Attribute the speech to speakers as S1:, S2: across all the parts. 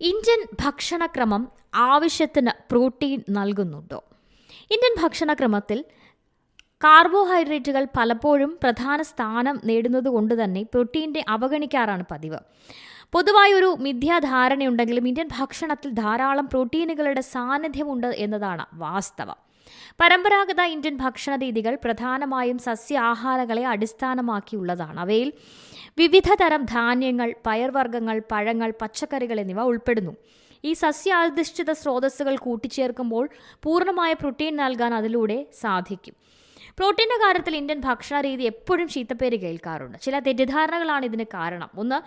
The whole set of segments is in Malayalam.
S1: ഇന്ത്യൻ ഭക്ഷണക്രമം ആവശ്യത്തിന് പ്രോട്ടീൻ നൽകുന്നുണ്ടോ? ഇന്ത്യൻ ഭക്ഷണക്രമത്തിൽ കാർബോഹൈഡ്രേറ്റുകൾ പലപ്പോഴും പ്രധാന സ്ഥാനം നേടുന്നത് കൊണ്ട് തന്നെ പ്രോട്ടീന്റെ അവഗണിക്കാറാണ് പതിവ്. പൊതുവായ ഒരു മിഥ്യാധാരണയുണ്ടെങ്കിലും ഇന്ത്യൻ ഭക്ഷണത്തിൽ ധാരാളം പ്രോട്ടീനുകളുടെ സാന്നിധ്യമുണ്ട് എന്നതാണ് വാസ്തവം. പരമ്പരാഗത ഇന്ത്യൻ ഭക്ഷണ രീതികൾ പ്രധാനമായും സസ്യാഹാരങ്ങളെ അടിസ്ഥാനമാക്കിയുള്ളതാണ്. അവയിൽ വിവിധ തരം ധാന്യങ്ങൾ പയർവർഗങ്ങൾ പഴങ്ങൾ പച്ചക്കറികൾ എന്നിവ ഉൾപ്പെടുന്നു. ഈ സസ്യാധിഷ്ഠിത സ്രോതസ്സുകൾ കൂട്ടിച്ചേർക്കുമ്പോൾ പൂർണമായ പ്രോട്ടീൻ നൽകാൻ അതിലൂടെ സാധിക്കും. പ്രോട്ടീന്റെ കാര്യത്തിൽ ഇന്ത്യൻ ഭക്ഷണ രീതി എപ്പോഴും ചീത്തപ്പേര് കേൾക്കാറുണ്ട്. ചില തെറ്റിദ്ധാരണകളാണ് ഇതിന് കാരണം. ഒന്ന്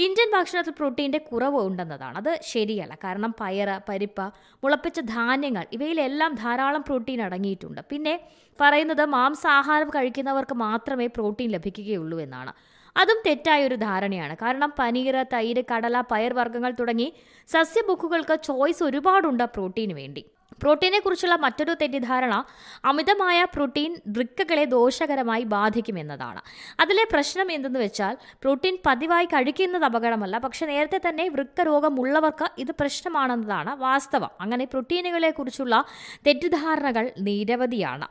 S1: ഇന്ത്യൻ ഭക്ഷണത്തിൽ പ്രോട്ടീന്റെ കുറവ് ഉണ്ടെന്നതാണ്. അത് ശരിയല്ല. കാരണം പയറ് പരിപ്പ് മുളപ്പിച്ച ധാന്യങ്ങൾ ഇവയിലെല്ലാം ധാരാളം പ്രോട്ടീൻ അടങ്ങിയിട്ടുണ്ട്. പിന്നെ പറയുന്നത് മാംസാഹാരം കഴിക്കുന്നവർക്ക് മാത്രമേ പ്രോട്ടീൻ ലഭിക്കുകയുള്ളൂ എന്നാണ്. അതും തെറ്റായ ഒരു ധാരണയാണ്. കാരണം പനീർ തൈര് കടല പയർ വർഗങ്ങൾ തുടങ്ങി സസ്യബുക്കുകൾക്ക് ചോയ്സ് ഒരുപാടുണ്ട് പ്രോട്ടീന് വേണ്ടി. പ്രോട്ടീനെ കുറിച്ചുള്ള മറ്റൊരു തെറ്റിദ്ധാരണ അമിതമായ പ്രോട്ടീൻ വൃക്കകളെ ദോഷകരമായി ബാധിക്കുമെന്നതാണ്. അതിലെ പ്രശ്നം എന്തെന്ന് വെച്ചാൽ പ്രോട്ടീൻ പതിവായി കഴിക്കുന്നത് അപകടമല്ല. പക്ഷെ നേരത്തെ തന്നെ വൃക്ക രോഗമുള്ളവർക്ക് ഇത് പ്രശ്നമാണെന്നതാണ് വാസ്തവം. അങ്ങനെ പ്രോട്ടീനുകളെ കുറിച്ചുള്ള തെറ്റിദ്ധാരണകൾ നിരവധിയാണ്.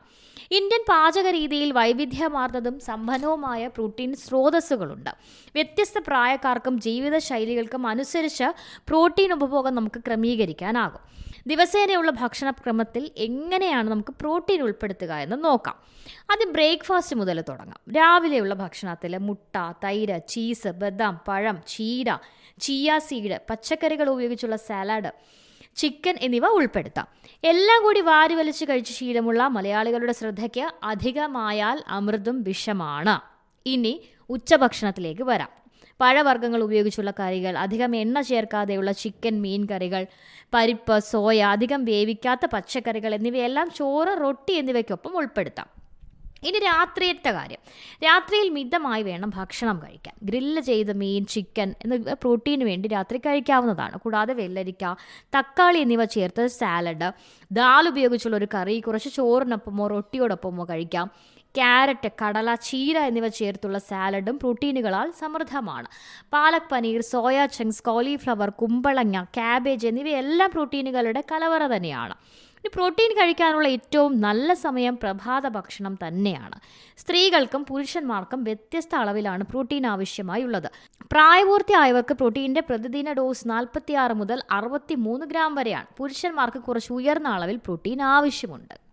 S1: ഇന്ത്യൻ പാചക രീതിയിൽ വൈവിധ്യമാർന്നതും സമ്പന്നവുമായ പ്രോട്ടീൻ സ്രോതസ്സുകളുണ്ട്. വ്യത്യസ്ത പ്രായക്കാർക്കും ജീവിതശൈലികൾക്കും അനുസരിച്ച് പ്രോട്ടീൻ ഉപഭോഗം നമുക്ക് ക്രമീകരിക്കാനാകും. ദിവസേനയുള്ള ഭക്ഷണക്രമത്തിൽ എങ്ങനെയാണ് നമുക്ക് പ്രോട്ടീൻ ഉൾപ്പെടുത്തുക എന്ന് നോക്കാം. ആദ്യം ബ്രേക്ക്ഫാസ്റ്റ് മുതൽ തുടങ്ങാം. രാവിലെയുള്ള ഭക്ഷണത്തിൽ മുട്ട തൈര് ചീസ് ബദാം പഴം ചീര ചിയ സീഡ് പച്ചക്കറികൾ ഉപയോഗിച്ചുള്ള സാലഡ് ചിക്കൻ എന്നിവ ഉൾപ്പെടുത്താം. എല്ലാം കൂടി വാരി വലിച്ച് കഴിച്ച് ശീലമുള്ള മലയാളികളുടെ ശ്രദ്ധയ്ക്ക് അധികമായാൽ അമൃതും വിഷമാണ്. ഇനി ഉച്ചഭക്ഷണത്തിലേക്ക് വരാം. പഴവർഗങ്ങൾ ഉപയോഗിച്ചുള്ള കറികൾ അധികം എണ്ണ ചേർക്കാതെയുള്ള ചിക്കൻ മീൻ കറികൾ പരിപ്പ് സോയ അധികം വേവിക്കാത്ത പച്ചക്കറികൾ എന്നിവയെല്ലാം ചോറ് റൊട്ടി എന്നിവയ്ക്കൊപ്പം ഉൾപ്പെടുത്താം. ഇനി രാത്രിയത്തെ കാര്യം. രാത്രിയിൽ മിതമായി വേണം ഭക്ഷണം കഴിക്കാൻ. ഗ്രില്ല് ചെയ്ത മീൻ ചിക്കൻ എന്നിവ പ്രോട്ടീന് വേണ്ടി രാത്രി കഴിക്കാവുന്നതാണ്. കൂടാതെ വെള്ളരിക്ക തക്കാളി എന്നിവ ചേർത്ത് സാലഡ് ദാൽ ഉപയോഗിച്ചുള്ള ഒരു കറി കുറച്ച് ചോറിനൊപ്പമോ റൊട്ടിയോടൊപ്പമോ കഴിക്കാം. ക്യാരറ്റ് കടല ചീര എന്നിവ ചേർത്തുള്ള സാലഡും പ്രോട്ടീനുകളാൽ സമൃദ്ധമാണ്. Palak paneer soya chunks cauliflower കുമ്പളങ്ങ ക്യാബേജ് എന്നിവയെല്ലാം പ്രോട്ടീനുകളുടെ കലവറ തന്നെയാണ്. ഇനി പ്രോട്ടീൻ കഴിക്കാനുള്ള ഏറ്റവും നല്ല സമയം പ്രഭാത ഭക്ഷണം തന്നെയാണ്. സ്ത്രീകൾക്കും പുരുഷന്മാർക്കും വ്യത്യസ്ത അളവിലാണ് പ്രോട്ടീൻ ആവശ്യമായി ഉള്ളത് പ്രായപൂർത്തിയായവർക്ക് പ്രോട്ടീന്റെ പ്രതിദിന ഡോസ് നാൽപ്പത്തിയാറ് മുതൽ അറുപത്തി മൂന്ന് ഗ്രാം വരെയാണ്. പുരുഷന്മാർക്ക് കുറച്ച് ഉയർന്ന അളവിൽ പ്രോട്ടീൻ ആവശ്യമുണ്ട്.